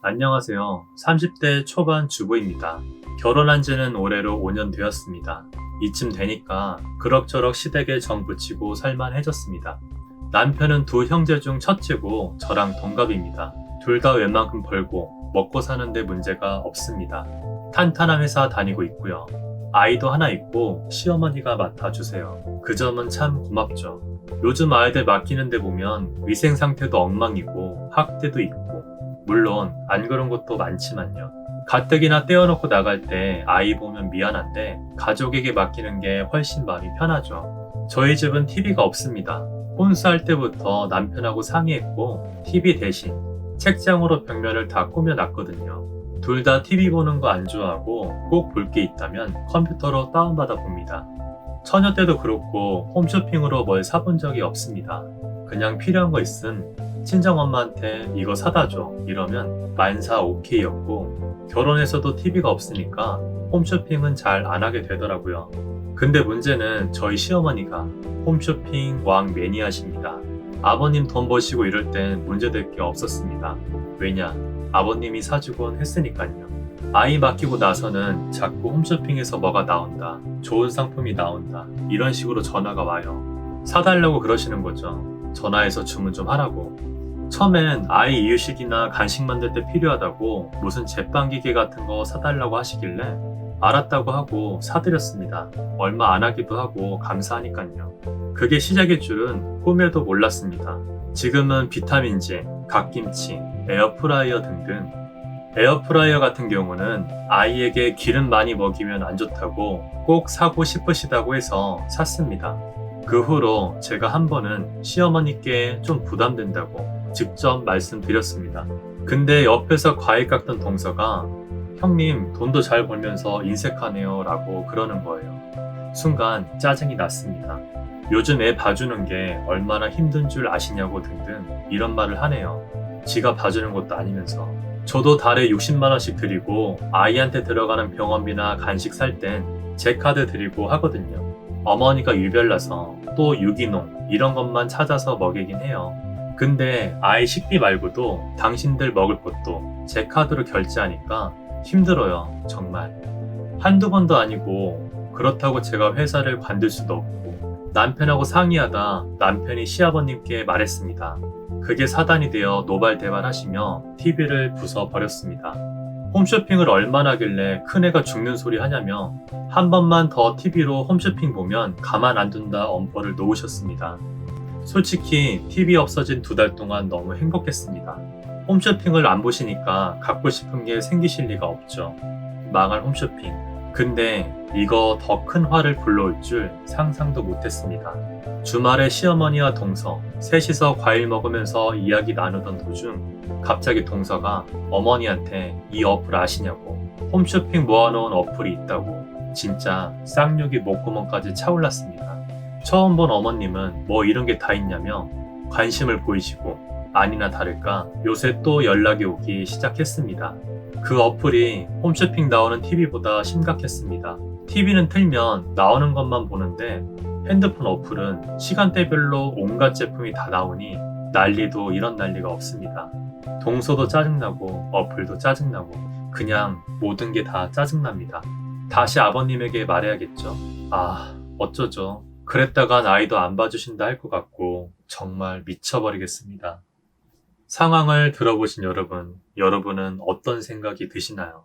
안녕하세요. 30대 초반 주부입니다. 결혼한 지는 올해로 5년 되었습니다. 이쯤 되니까 그럭저럭 시댁에 정 붙이고 살만해졌습니다. 남편은 두 형제 중 첫째고 저랑 동갑입니다. 둘 다 웬만큼 벌고 먹고 사는데 문제가 없습니다. 탄탄한 회사 다니고 있고요. 아이도 하나 있고 시어머니가 맡아주세요. 그 점은 참 고맙죠. 요즘 아이들 맡기는데 보면 위생 상태도 엉망이고 학대도 있고 물론 안 그런 것도 많지만요. 가뜩이나 떼어놓고 나갈 때 아이 보면 미안한데 가족에게 맡기는 게 훨씬 마음이 편하죠. 저희 집은 TV가 없습니다. 혼수할 때부터 남편하고 상의했고 TV 대신 책장으로 벽면을 다 꾸며놨거든요. 둘 다 TV 보는 거 안 좋아하고 꼭 볼 게 있다면 컴퓨터로 다운받아 봅니다. 처녀 때도 그렇고 홈쇼핑으로 뭘 사본 적이 없습니다. 그냥 필요한 거 있음 친정엄마한테 이거 사다 줘 이러면 만사 오케이였고 결혼해서도 TV가 없으니까 홈쇼핑은 잘 안 하게 되더라고요. 근데 문제는 저희 시어머니가 홈쇼핑 왕 매니아십니다. 아버님 돈 버시고 이럴 땐 문제될 게 없었습니다. 왜냐? 아버님이 사주곤 했으니까요. 아이 맡기고 나서는 자꾸 홈쇼핑에서 뭐가 나온다. 좋은 상품이 나온다. 이런 식으로 전화가 와요. 사달라고 그러시는 거죠. 전화해서 주문 좀 하라고. 처음엔 아이 이유식이나 간식 만들 때 필요하다고 무슨 제빵기계 같은 거 사달라고 하시길래 알았다고 하고 사드렸습니다. 얼마 안 하기도 하고 감사하니까요. 그게 시작일 줄은 꿈에도 몰랐습니다. 지금은 비타민제, 갓김치, 에어프라이어 등등 에어프라이어 같은 경우는 아이에게 기름 많이 먹이면 안 좋다고 꼭 사고 싶으시다고 해서 샀습니다. 그 후로 제가 한 번은 시어머니께 좀 부담된다고 직접 말씀드렸습니다. 근데 옆에서 과일 깎던 동서가 형님 돈도 잘 벌면서 인색하네요 라고 그러는 거예요. 순간 짜증이 났습니다. 요즘 애 봐주는 게 얼마나 힘든 줄 아시냐고 등등 이런 말을 하네요. 지가 봐주는 것도 아니면서. 저도 달에 60만원씩 드리고 아이한테 들어가는 병원비나 간식 살 땐 제 카드 드리고 하거든요. 어머니가 유별나서 또 유기농 이런 것만 찾아서 먹이긴 해요. 근데 아이 식비 말고도 당신들 먹을 것도 제 카드로 결제하니까 힘들어요, 정말. 한두 번도 아니고 그렇다고 제가 회사를 관둘 수도 없고 남편하고 상의하다 남편이 시아버님께 말했습니다. 그게 사단이 되어 노발대발하시며 TV를 부숴 버렸습니다. 홈쇼핑을 얼마나 하길래 큰애가 죽는 소리 하냐며 한 번만 더 TV로 홈쇼핑 보면 가만 안 둔다 엄포를 놓으셨습니다. 솔직히 TV 없어진 두 달 동안 너무 행복했습니다. 홈쇼핑을 안 보시니까 갖고 싶은 게 생기실 리가 없죠. 망할 홈쇼핑. 근데 이거 더 큰 화를 불러올 줄 상상도 못했습니다. 주말에 시어머니와 동서, 셋이서 과일 먹으면서 이야기 나누던 도중 갑자기 동서가 어머니한테 이 어플 아시냐고 홈쇼핑 모아놓은 어플이 있다고 진짜 쌍욕이 목구멍까지 차올랐습니다. 처음 본 어머님은 뭐 이런 게 다 있냐며 관심을 보이시고 아니나 다를까 요새 또 연락이 오기 시작했습니다. 그 어플이 홈쇼핑 나오는 TV보다 심각했습니다. TV는 틀면 나오는 것만 보는데 핸드폰 어플은 시간대별로 온갖 제품이 다 나오니 난리도 이런 난리가 없습니다. 동서도 짜증나고 어플도 짜증나고 그냥 모든 게 다 짜증납니다. 다시 아버님에게 말해야겠죠. 아, 어쩌죠. 그랬다간 아이도 안 봐주신다 할 것 같고 정말 미쳐버리겠습니다. 상황을 들어보신 여러분, 여러분은 어떤 생각이 드시나요?